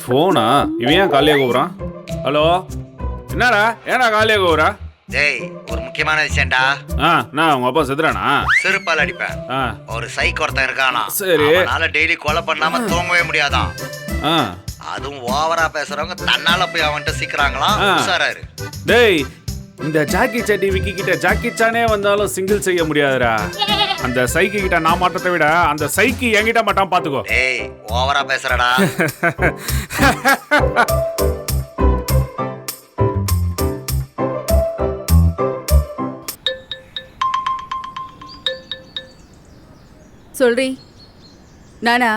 ஃபோனா இவன் ஏன் காலையாக கூப்பிட்றான்? ஹலோ? என்னடா? ஏன்டா காலையாக கூப்பிட்றா? டேய் ஒரு முக்கியமான விஷயம்டா. ஆ நான் உங்கள் அப்பா செத்துறானா? செருப்பால் அடிப்பேன். ஆ. ஒரு சைக் ஒருத்தன் இருக்கானா? சரி. அவனால டெய்லி கொலை பண்ணாம தூங்கவே முடியாதான். ஆ. அதுவும் ஓவரா பேசுறவங்க தன்னால போய் அவன்கிட்ட சீக்கிராங்களாம் ஆ. உஷாராரு டேய் இந்த ஜாக்கி சட்டி விக்கி கிட்ட ஜாக்கி சானே வந்தாலும் சிங்கிள் செய்ய முடியாதுடா. அந்த சைக்கு கிட்ட நான் மாட்டத்தை விட அந்த சைக்கு என்கிட்ட மாட்டான் பாத்துக்கோ. ஓவரா பேசுறடா. சொல்றி. நானா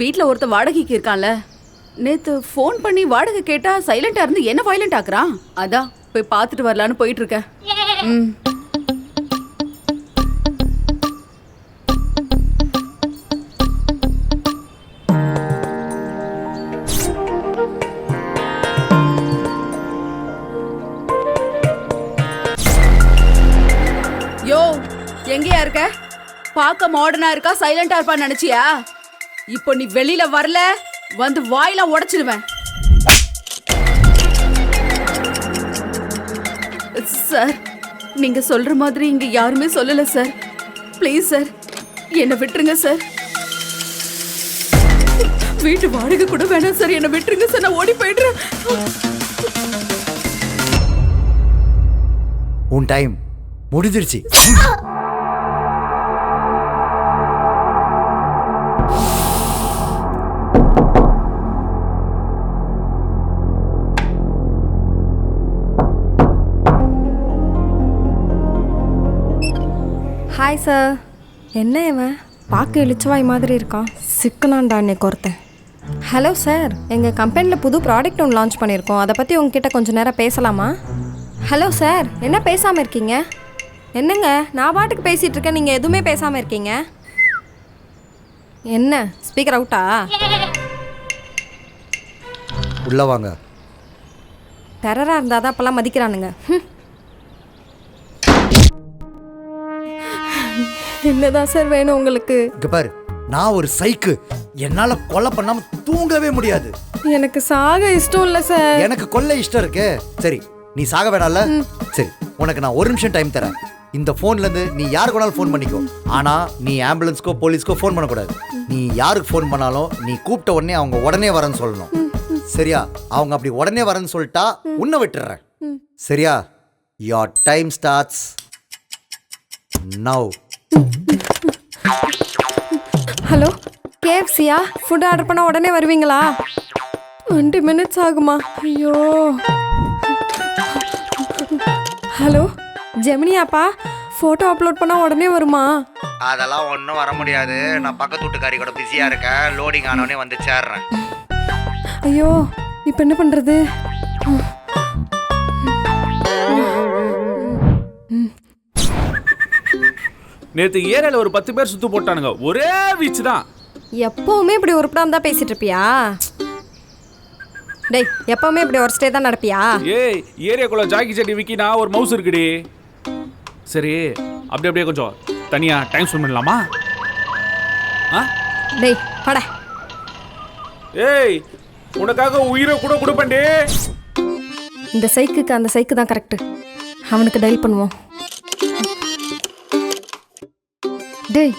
வீட்டில் ஒருத்தன் வாடகைக்கு இருக்கான்ல. நேத்து ஃபோன் பண்ணி வாடகை கேட்டா சைலண்டா இருந்து என்ன வயலண்ட் ஆக்குறான்? அதான். போய் பார்த்துட்டு வரலான்னு போயிட்டு இருக்கேன் ம். யோ எங்கேயா இருக்க? பார்க்க மாடர்னா இருக்கா? சைலண்டா இருப்பான்னு நினைச்சியா? இப்போ நீ வெளியில வரல வந்து வாயில உடைச்சிடுவேன் சார் நீங்க சொல்ற மாதிரி இங்க யாருமே சொல்லல சார். ப்ளீஸ் சார் என்னை விட்டுருங்க சார். வீட்டு வாடகை கூட வேணாம் சார் என்னை விட்டுருங்க சார் நான் ஓடி போயிடுறேன். உன் டைம் முடிஞ்சிருச்சு. ஹாய் சார் என்ன இவன்? பார்க்க இழிச்சவாய் மாதிரி இருக்கான். சிக்கனான்டா இன்னைக்கு ஒருத்தன் ஹலோ சார் எங்கள் கம்பெனியில் புது ப்ராடக்ட் ஒன்று லான்ச் பண்ணியிருக்கோம். அதை பற்றி உங்ககிட்ட கொஞ்சம் நேரம் பேசலாமா? ஹலோ சார் என்ன பேசாமல் இருக்கீங்க? என்னங்க? நான் பாட்டுக்கு பேசிகிட்டு இருக்கேன். நீங்கள் எதுவுமே பேசாமல் இருக்கீங்க? என்ன? ஸ்பீக்கர் அவுட்டா உள்ள வாங்க. டெரராக இருந்தால் தான் அப்போல்லாம் மதிக்கிறானுங்க. ஹம். என்னதான் சார் வேணும் உங்களுக்கு? இங்க பாரு நான் ஒரு சைக்கு என்னால கொலை பண்ணாம தூங்கவே முடியாது. எனக்கு சாக இஷ்டம் இல்லை சார். எனக்கு கொல்ல இஷ்டம் இருக்கு. சரி நீ சாக வேணாம்ல? சரி உனக்கு நான் ஒரு நிமிஷம் டைம் தரேன். இந்த போன்ல இருந்து நீ யாருக்கு வேணாலும் ஃபோன் பண்ணிக்கோ. ஆனா நீ ஆம்புலன்ஸ்க்கோ போலீஸ்க்கோ ஃபோன் பண்ணக்கூடாது. நீ யாருக்கு ஃபோன் பண்ணாலும் நீ கூப்பிட்ட உடனே அவங்க உடனே வரேன்னு சொல்லணும். சரியா? அவங்க அப்படி உடனே வரேன்னு சொல்லிட்டா உன்னை விட்டுறேன். சரியா? Your time starts now hello கேஎஃப்சியா? Food order பண்ண உடனே வருவீங்களா? டுவெண்ட்டி மினிட்ஸ் ஆகுமா. ஐயோ. ஹலோ ஜெமினியாப்பா ஃபோட்டோ அப்லோட் பண்ணால் உடனே வருமா? அதெல்லாம் ஒன்றும் வர முடியாது. நான் பக்கத்து வீட்டுக்காரி கூட பிஸியா இருக்கேன். லோடிங் ஆனவனே வந்து சேர்றேன். ஐயோ இப்போ என்ன பண்ணுறது நேத்து ஏரியால ஒரு பத்து பேர் சுத்து போட்டானுங்க. ஒரே வீச்சு தான். எப்போவுமே இப்படி உருப்படாம தான் பேசிட்டு இருப்பியா? டேய் எப்போவுமே இப்படி ஒரு ஸ்டே தான் நடப்பியா? ஏய் ஏரியாக்குள்ள ஜாக்கி சட்டி விக்கினா ஒரு மவுஸ் இருக்குடி. சரி அப்படி அப்படியே கொஞ்சம் தனியா டைம் ஸ்பெண்ட் பண்ணலாமா? ஆ? டேய் பட. ஏய் உனக்காக உயிரை கூட கொடுப்பேன்டி. இந்த சைக்குக்கு அந்த சைக்கு தான் கரெக்டு அவனுக்கு டயல் பண்ணுவோம். டேய்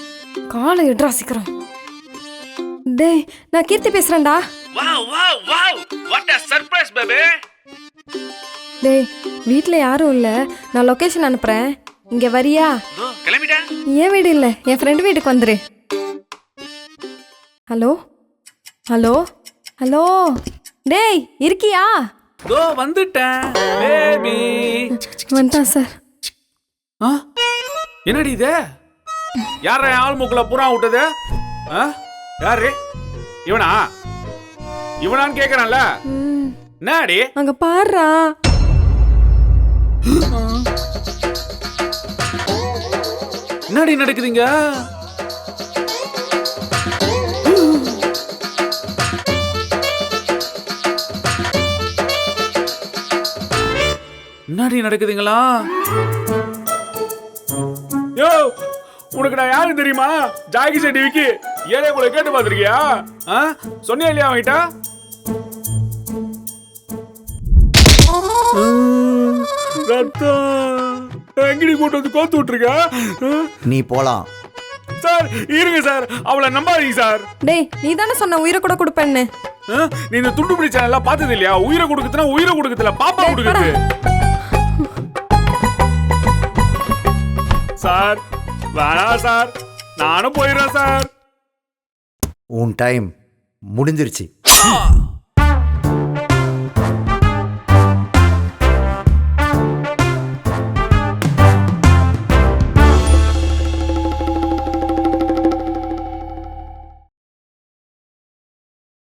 காலை எடுறா சீக்கிரம். டேய் நான் Keerthi பேசுறேன்டா. Wow wow wow what a surprise baby டேய் வீட்டில் யாரும் இல்லை. நான் லொக்கேஷன் அனுப்புகிறேன் இங்கே வரியா? கிளம்பிட்டேன் என் வீடு இல்லை. என் ஃப்ரெண்டு வீட்டுக்கு வந்துரு. ஹலோ? ஹலோ? ஹலோ? டேய் இருக்கியா? தோ வந்துட்டேன் பேபி வந்துட்டான் சார். ஆ? என்னடி இது? யார ஆள் மூக்குல புறா விட்டது? யாரு இவனா? இவனான்னு கேக்குறான்ல. என்னடி? அங்கே பாடுறா என்னடி நடக்குதுங்க? முன்னாடி நடக்குதுங்களா? யோ! உனக்கு நான் யாரு தெரியுமா? ஜாக்கி செட்டி விக்கி ஏரியா கூட கேட்டு பார்த்திருக்கியா? சொன்னியா இல்லையா அவன்கிட்ட? ரத்தம் எங்கடி கூட்டு வந்து கோத்து விட்டுருக்க? நீ போலாம். சார் இருங்க சார். அவளை நம்பாதீங்க சார். டேய் நீ தானே சொன்ன உயிரை கூட கொடுப்பேன்னு? நீ இந்த துண்டு பிடி சேனல்லாம் பார்த்தது இல்லையா? உயிரை கொடுக்குதுன்னா உயிரை கொடுக்குதுல பாப்பா கொடுக்குது சார் வேணாம் சார். நானும் போயிடுறேன் சார். உன் டைம் முடிஞ்சிருச்சு.